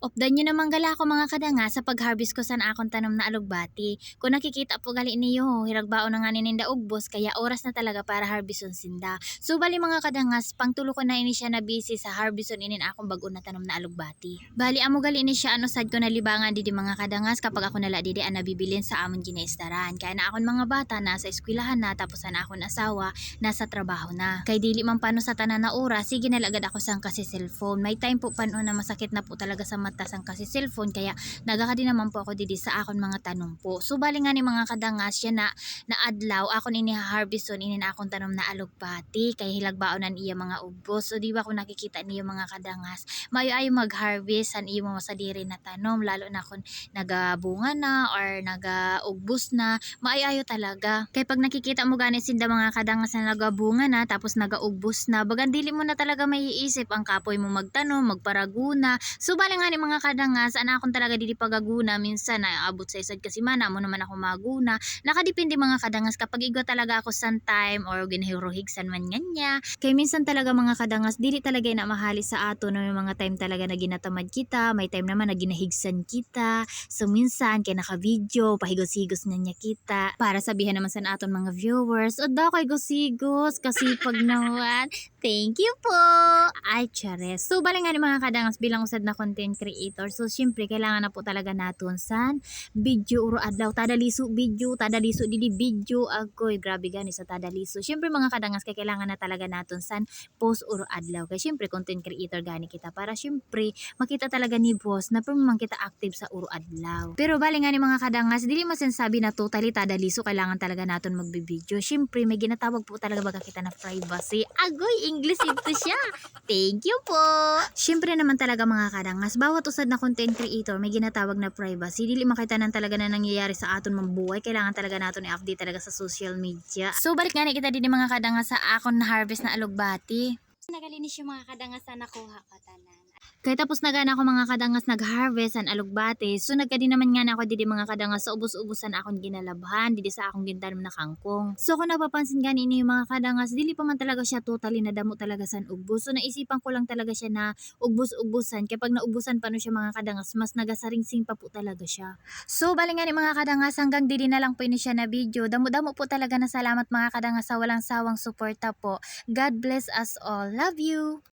Opdan nyo naman gala ako mga kadanga sa pag-harvest ko sa akong tanom na alugbati. Kung nakikita po gali niyo, hiragbao na nga nininda ugbos, kaya oras na talaga para harveston sinda. So bali mga kadangas, pangtulo ko na ini siya na busy sa harveston inin akong bago na tanom na alugbati. Bali amo gali ini siya ano sad ko na libangan didi mga kadangas kapag ako nala didi ang nabibilin sa amon ginaistaran. Kaya na akong mga bata nasa eskwelahan na tapos na akong asawa nasa trabaho na. Kay dili man pano sa tanan na oras, sige nalagad ako sang kasi cellphone. May time po pano na masakit na po talaga sa mata sang kasi cellphone kaya nagakadi naman po ako didi sa akon mga tanong po. So bali nga ni mga kadangas siya na na adlaw akon ini harveston ini na akong tanom na alugbati kay hilagbaonan iya mga ubos. So di ba kung nakikita niyo mga kadangas, mayo ay mag-harvest san iyo mo sa diri na tanom lalo na kung nagabunga na or nagaugbos na maayayo talaga. Kay pag nakikita mo gani sinda mga kadangas na nagabunga na tapos nagaugbos na, bagan dili mo na talaga may iisip ang kapoy mo magtanom, magparaguna. So bali nga ni mga kadangas, ana akong talaga dili pagaguna minsan na abot sa isad kasi mana mo naman ako maguna. Nakadepende mga kadangas kapag igo talaga ako san time or ginahiruhigsan man nganya. Kay minsan talaga mga kadangas dili talaga na mahali sa ato no may mga time talaga na ginatamad kita, may time naman na ginahigsan kita. So minsan kay naka-video, pahigos-higos nga niya kita para sabihan naman sa aton mga viewers, o daw kay gosigos kasi pag naman, thank you po! Ay, chares. So, bali nga ni mga kadangas bilang usad na content creator. So, syempre, kailangan na po talaga naton san video uro adlaw. Tadaliso video, tadaliso didi video. Agoy, grabe gani sa tadaliso. Syempre, mga kadangas, kay kailangan na talaga naton san post uro adlaw. Kay syempre, content creator gani kita para syempre, makita talaga ni boss na man kita active sa uro adlaw. Pero bali nga ni mga kadangas, dili mo sinasabi na totally tadaliso kailangan talaga naton magbibideo. Syempre, may ginatawag po talaga baga kita na privacy. Agoy, English ito siya. Thank you po. Syempre naman talaga mga kadangas, bawat usad na content creator may ginatawag na privacy. Dili makita nan talaga na nangyayari sa aton mambuhay. Kailangan talaga naton i-update talaga sa social media. So balik nga ni kita din mga kadangas sa akon na harvest na alugbati. Nagalinis yung mga kadangas na nakuha ko tanan. Kaya tapos na gana ako mga kadangas nag-harvest an alugbate. So nagkadi naman nga na ako didi mga kadangas sa ubos-ubusan akong ginalabhan didi sa akong gintanom na kangkong. So kung napapansin gani ini yung mga kadangas, dili pa man talaga siya totally nadamo talaga san ubos. So naisipan ko lang talaga siya na ubos-ubusan. Kaya pag naubusan pa no siya mga kadangas, mas nagasaringsing pa po talaga siya. So bali nga ni mga kadangas hanggang didi na lang po ini siya na video. Damo-damo po talaga na salamat mga kadangas sa walang sawang suporta po. God bless us all. Love you!